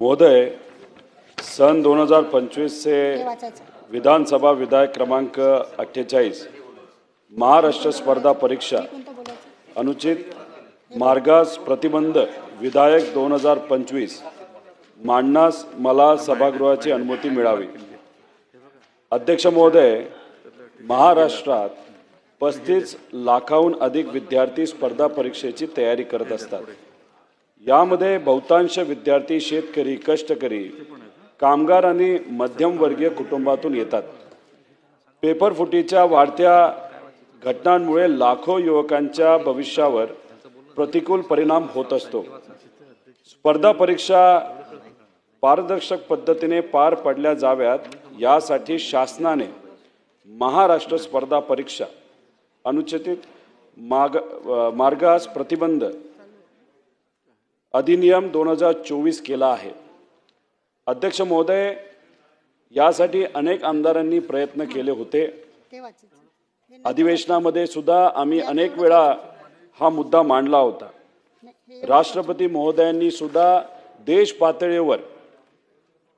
महोदय सन दोन हजार पंचवीसचे हे वाचायचं विधानसभा विधायक क्रमांक अठ्ठेचाळीस महाराष्ट्र स्पर्धा परीक्षा अनुचित मार्गास प्रतिबंध विधायक दोन हजार पंचवीस मांडण्यास मला सभागृहाची अनुमती मिळावी. अध्यक्ष महोदय महाराष्ट्रात पस्तीस लाखाहून अधिक विद्यार्थी स्पर्धा परीक्षेची तयारी करत असतात. यामध्ये बहुतांश विद्यार्थी शेतकरी कष्टकरी कामगार आणि मध्यमवर्गीय कुटुंबातून येतात. पेपरफुटीच्या वाढत्या घटनांमुळे लाखो युवकांच्या भविष्यावर प्रतिकूल परिणाम होत असतो. स्पर्धा परीक्षा पारदर्शक पद्धतीने पार पडल्या जाव्यात यासाठी शासनाने महाराष्ट्र स्पर्धा परीक्षा अनुचित माग मार्गास प्रतिबंध अधिनियम दोन हजार चोवीस केला आहे. अध्यक्ष महोदय यासाठी अनेक आमदारांनी प्रयत्न केले होते. अधिवेशनामध्ये सुद्धा आम्ही अनेक वेळा हा मुद्दा मांडला होता. राष्ट्रपती महोदयांनी सुद्धा देश पातळीवर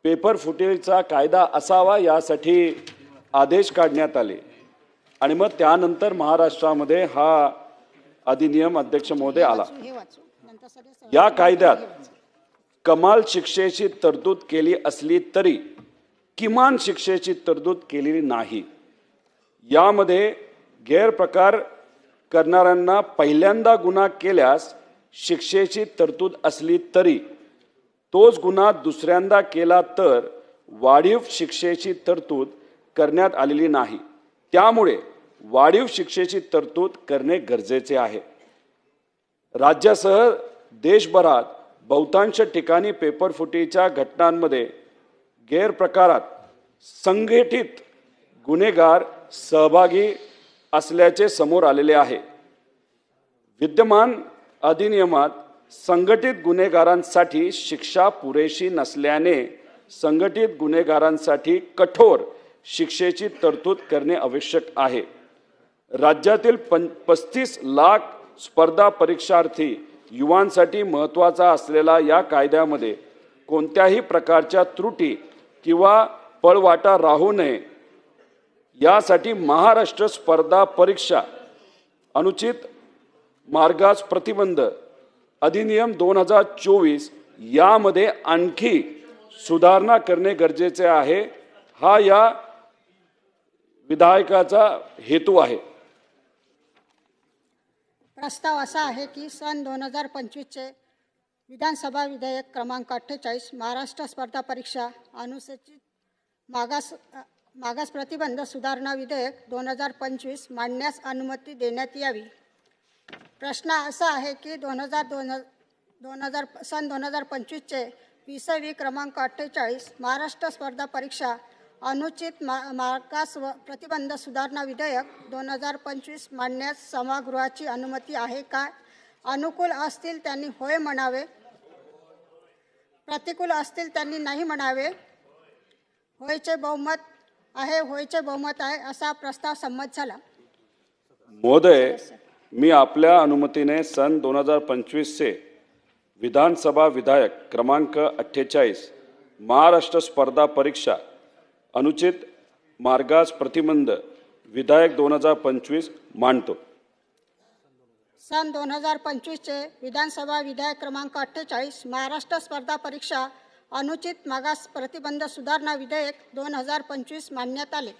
पेपर फुटेजचा कायदा असावा यासाठी आदेश काढण्यात आले. आणि मग त्यानंतर महाराष्ट्रामध्ये हा अधिनियम अध्यक्ष महोदय आला. या कायद्यात कमाल शिक्षेची तरतूद केली असली तरी किमान शिक्षेची तरतूद केलेली नाही. यामध्ये गैरप्रकार करणाऱ्यांना पहिल्यांदा गुन्हा केल्यास शिक्षेची तरतूद असली तरी तोच गुन्हा दुसऱ्यांदा केला तर वाढीव शिक्षेची तरतूद करण्यात आलेली नाही. त्यामुळे वाढीव शिक्षेची तरतूद करणे गरजेचे आहे. राज्यासह देशभरात बहुतांश ठिकाणी पेपरफुटीच्या घटनांमध्ये गैरप्रकारात संघटित गुन्हेगार सहभागी असल्याचे समोर आलेले आहे. विद्यमान अधिनियमात संघटित गुन्हेगारांसाठी शिक्षा पुरेशी नसल्याने संघटित गुन्हेगारांसाठी कठोर शिक्षेची तरतूद करणे आवश्यक आहे. राज्यातील पं पस्तीस लाख स्पर्धा परीक्षार्थी युवांसाठी महत्त्वाचा असलेला या कायद्यामध्ये कोणत्याही प्रकारच्या त्रुटी किंवा पळवाटा राहू नये. यासाठी महाराष्ट्र स्पर्धा परीक्षा अनुचित मार्गास प्रतिबंध अधिनियम दोन हजार चोवीस यामध्ये आणखी सुधारणा करणे गरजेचे आहे. हा या विधायकाचा हेतू आहे. प्रस्ताव असा आहे की सन दोन हजार पंचवीसचे विधानसभा विधेयक क्रमांक अठ्ठेचाळीस महाराष्ट्र स्पर्धा परीक्षा अनुसूचित मागास मागास प्रतिबंध सुधारणा विधेयक दोन हजार पंचवीस मांडण्यास अनुमती देण्यात यावी. प्रश्न असा आहे की दोन हजार दोन दोन हजार सन दोन हजार पंचवीसचे विसवी क्रमांक अठ्ठेचाळीस महाराष्ट्र स्पर्धा परीक्षा अनुचित मा मागास व प्रतिबंध सुधारणा विधेयक दोन हजार पंचवीस मांडण्यास सभागृहाची अनुमती आहे काय अनुकूल असतील त्यांनी होय म्हणावे. प्रतिकूल असतील त्यांनी नाही म्हणावे. होयचे बहुमत आहे होयचे बहुमत आहे असा प्रस्ताव संमत झाला. महोदय मी आपल्या अनुमतीने सन दोन हजार पंचवीसचे विधानसभा विधायक क्रमांक अठ्ठेचाळीस महाराष्ट्र स्पर्धा परीक्षा अनुचित मार्गास प्रतिबंध विधायक दोन हजार पंचवीस मांडतो. सन दोन हजार पंचवीसचे विधानसभा विधेयक क्रमांक अठ्ठेचाळीस महाराष्ट्र स्पर्धा परीक्षा अनुचित मागास प्रतिबंध सुधारणा विधेयक दोन हजार पंचवीस मांडण्यात आले.